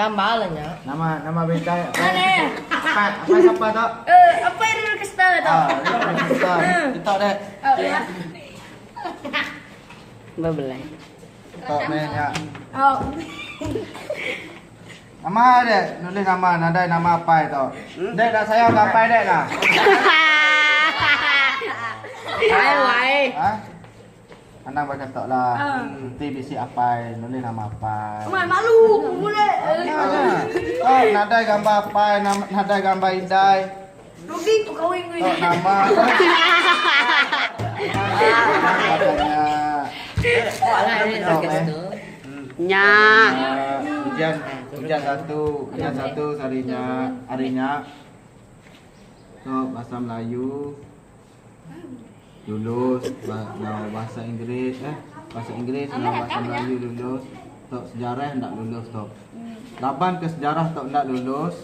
Gambar lah nya. Nama nama bintang apa? Mana? Apa apa siapa tu? Eh, apa yang tu? Ah, kita kita deh. Oh, ya. Berbelai. Kita main ya. Oh. Nama deh, nulis nama, nadai nama apa itu? Dek nak saya apa dek nak? Wai wai. Ha? Anak berkata lah, Ah. nanti bisi apa, nulis nama apa. Mai malu boleh. Oh, nadai gambar apa, nadai gambar indai. Rugi tu kawin gue. Tok nama. Katanya. Tok eh. Nya. Ujian, ujian satu, ujian satu harinya, harinya. So, bahasa Melayu. Lulus, bah- bah- bahasa Inggeris, eh, bahasa Inggeris, bahasa Melayu lulus. Tok sejarah tak lulus tok. Laban ke sejarah tak lulus.